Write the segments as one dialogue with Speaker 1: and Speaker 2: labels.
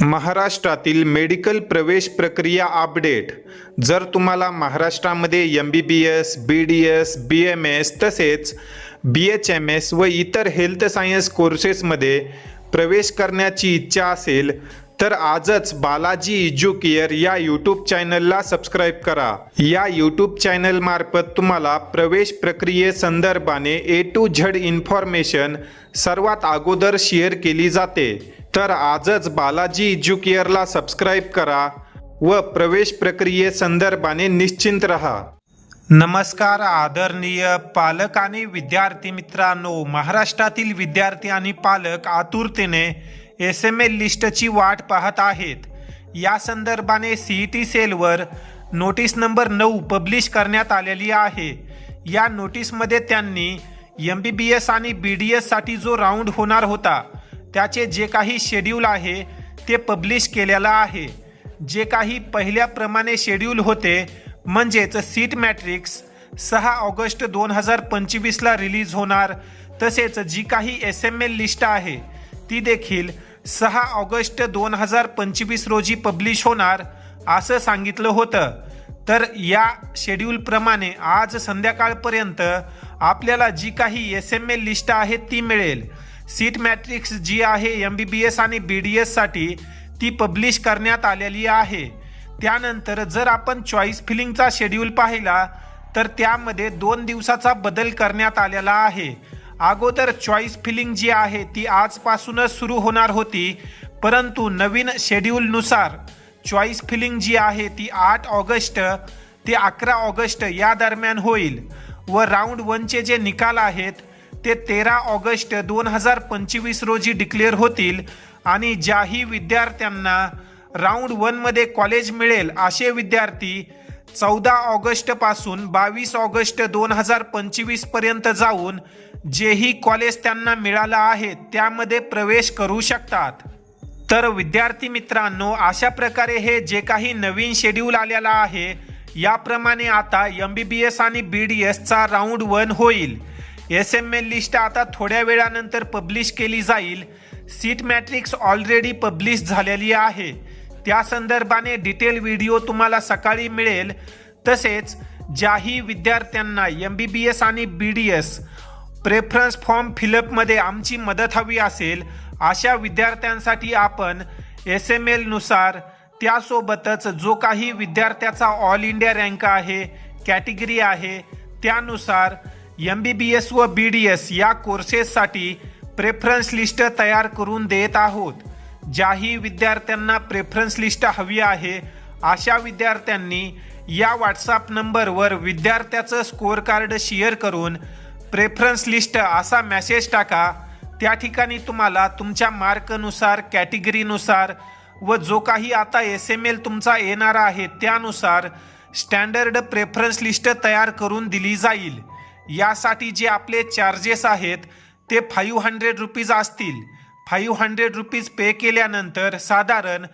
Speaker 1: महाराष्ट्रातील मेडिकल प्रवेश प्रक्रिया अपडेट. जर तुम्हाला महाराष्ट्रामध्ये M B B S B D S B M S तसेच बी एच एम एस व इतर हेल्थ सायन्स कोर्सेसमध्ये प्रवेश करण्याची इच्छा असेल तर आजच बालाजी इज्युकेअर या यूट्यूब चॅनलला सबस्क्राईब करा. या यूट्यूब चॅनलमार्फत तुम्हाला प्रवेश प्रक्रियेसंदर्भाने ए टू झड इन्फॉर्मेशन सर्वात अगोदर शेअर केली जाते. तर आजच बालाजी इज्युकेअरला सबस्क्राईब करा व प्रवेश प्रक्रियेसंदर्भाने निश्चिंत रहा. नमस्कार आदरणीय पालक आणि विद्यार्थी मित्रांनो महाराष्ट्रातील विद्यार्थी आणि पालक आतुरतेने एस एम एल लिस्टची वाट पाहत आहेत. या संदर्भाने सी ई टी सेलवर नोटीस नंबर नऊ पब्लिश करण्यात आलेली आहे. या नोटीसमध्ये त्यांनी एम बी बी एस आणि बी डी एससाठी जो राऊंड होणार होता त्याचे जे काही शेड्यूल आहे ते पब्लिश केलेलं आहे. जे काही पहिल्याप्रमाणे शेड्यूल होते म्हणजेच सीट मॅट्रिक्स सहा ऑगस्ट दोन हजार पंचवीसला रिलीज होणार. तसेच जी काही एस एम एल लिस्ट आहे ती देखील सहा ऑगस्ट दोन हजार पंचवीस रोजी पब्लिश होणार असं सांगितलं होतं. तर या शेड्यूलप्रमाणे आज संध्याकाळपर्यंत आपल्याला जी काही एस एम एल लिस्ट आहे ती मिळेल. सीट मॅट्रिक्स जी आहे एम बी बी एस आणि बी डी एससाठी ती पब्लिश करण्यात आलेली आहे. त्यानंतर जर आपण चॉईस फिलिंगचा शेड्यूल पाहिला तर त्यामध्ये दोन दिवसाचा बदल करण्यात आलेला आहे. अगोदर चॉईस फिलिंग जी आहे ती आजपासूनच सुरू होणार होती परंतु नवीन शेड्यूलनुसार चॉईस फिलिंग जी आहे ती आठ ऑगस्ट ते अकरा ऑगस्ट या दरम्यान होईल व राऊंड वनचे जे निकाल आहेत ते तेरा ऑगस्ट दोन हजार पंचवीस रोजी डिक्लेअर होतील आणि ज्याही विद्यार्थ्यांना राऊंड वनमध्ये कॉलेज मिळेल असे विद्यार्थी चौदा ऑगस्टपासून बावीस ऑगस्ट दोन हजार पंचवीसपर्यंत जाऊन जेही कॉलेज त्यांना मिळालं आहे त्यामध्ये प्रवेश करू शकतात. तर विद्यार्थी मित्रांनो अशा प्रकारे हे जे काही नवीन शेड्यूल आलेला आहे याप्रमाणे आता एम बी बी एस आणि बी डी एसचा राऊंड वन होईल. एस एम एल लिस्ट आता थोड्या वेळानंतर पब्लिश केली जाईल. सीट मॅट्रिक्स ऑलरेडी पब्लिश झालेली आहे. त्या संदर्भाने डिटेल व्हिडिओ तुम्हाला सकाळी मिळेल. तसेच ज्याही विद्यार्थ्यांना एम बी बी एस आणि B D S preference form फिलअपमध्ये आमची मदत हवी असेल अशा विद्यार्थ्यांसाठी आपण एस एम एलनुसार त्यासोबतच जो काही विद्यार्थ्याचा ऑल इंडिया रँक आहे कॅटेगरी आहे त्यानुसार एम बी बी एस व बी डी एस या कोर्सेससाठी प्रेफरन्स लिस्ट तयार करून देत आहोत. ज्याही विद्यार्थ्यांना प्रेफरन्स लिस्ट हवी आहे अशा विद्यार्थ्यांनी या व्हॉट्सअप नंबरवर विद्यार्थ्याचं स्कोअर कार्ड शेअर करून प्रेफरन्स लिस्ट असा मेसेज टाका. त्या ठिकाणी तुम्हाला तुमच्या मार्कनुसार कॅटेगरीनुसार व जो काही आता एस एम एल तुमचा येणारा आहे त्यानुसार स्टँडर्ड प्रेफरन्स लिस्ट तयार करून दिली जाईल. यासाठी जे आपले चार्जेस आहेत ते फाईव्ह हंड्रेड रुपीज असतील. फाईव्ह हंड्रेड रुपीज पे केल्यानंतर साधारण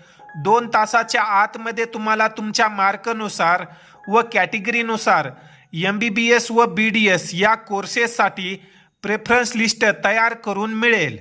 Speaker 1: दोन तासाच्या आतमध्ये तुम्हाला तुमच्या मार्कनुसार व कॅटेगरीनुसार एम बी बी एस व बी डी एस या कोर्सेससाठी प्रेफरन्स लिस्ट तयार करून मिळेल.